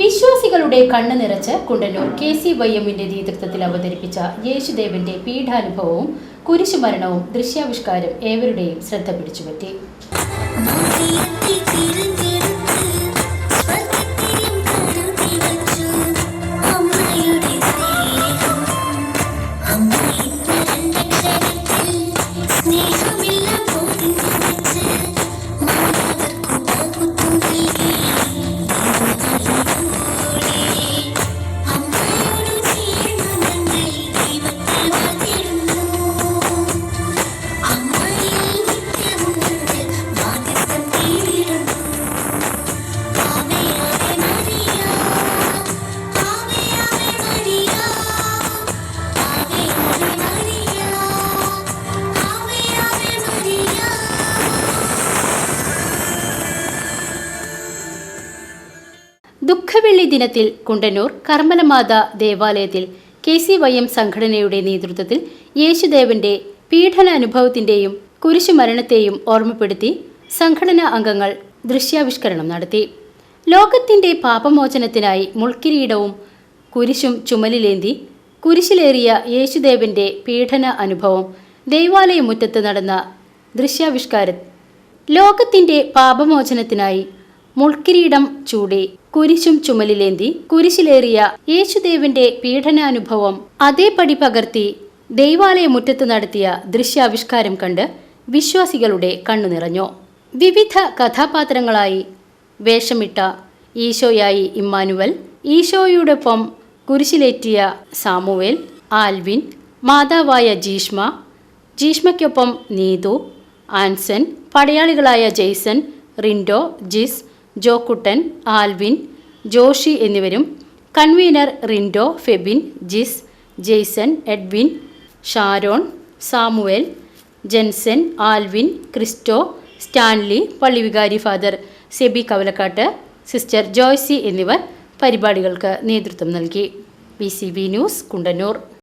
വിശ്വാസികളുടെ കണ്ണു നിറച്ച് കുണ്ടന്നൂർ കെ സി വൈ നേതൃത്വത്തിൽ അവതരിപ്പിച്ച യേശുദേവന്റെ പീഠാനുഭവവും കുരിശുമരണവും ദൃശ്യാവിഷ്കാരം ഏവരുടെയും ശ്രദ്ധ പിടിച്ചുപറ്റി. ദുഃഖവെള്ളി ദിനത്തിൽ കുണ്ടന്നൂർ കർമ്മലമാത ദേവാലയത്തിൽ കെ സി വൈ എം സംഘടനയുടെ നേതൃത്വത്തിൽ യേശുദേവന്റെ പീഡന അനുഭവത്തിന്റെയും കുരിശുമരണത്തെയും ഓർമ്മപ്പെടുത്തി സംഘടനാ അംഗങ്ങൾ ദൃശ്യാവിഷ്കരണം നടത്തി. ലോകത്തിന്റെ പാപമോചനത്തിനായി മുൾക്കിരീടവും കുരിശും ചുമലിലേന്തി കുരിശിലേറിയ യേശുദേവന്റെ പീഡന അനുഭവം ദൈവാലയമുറ്റത്ത് നടന്ന ദൃശ്യാവിഷ്കാര ലോകത്തിന്റെ പാപമോചനത്തിനായി മുൾക്കിരീടം ചൂടി കുരിശും ചുമലിലേന്തി കുരിശിലേറിയ യേശുദേവന്റെ പീഡനാനുഭവം അതേപടി പകർത്തി ദൈവാലയമുറ്റത്ത് നടത്തിയ ദൃശ്യാവിഷ്കാരം കണ്ട് വിശ്വാസികളുടെ കണ്ണു നിറഞ്ഞു. വിവിധ കഥാപാത്രങ്ങളായി വേഷമിട്ട ഈശോയായി ഇമ്മാനുവൽ ഈശോയോടൊപ്പം കുരിശിലേറ്റിയ സാമുവേൽ ആൽവിൻ മാതാവായ ജീഷ്മ ജീഷ്മയ്ക്കൊപ്പം നീതു ആൻസൺ പടയാളികളായ ജെയ്സൺ റിൻഡോ ജിസ് ജോക്കുട്ടൻ ആൽവിൻ ജോഷി എന്നിവരും convener Rindo Febin Jis Jaison Edwin Sharon Samuel Jenson Alvin Christo Stanley പള്ളിവികാരി father SEBI Kavalakkat sister Joicy എന്നിവർ പരിപാടികൾക്ക് നേതൃത്വം നൽകി. B news Kundannur.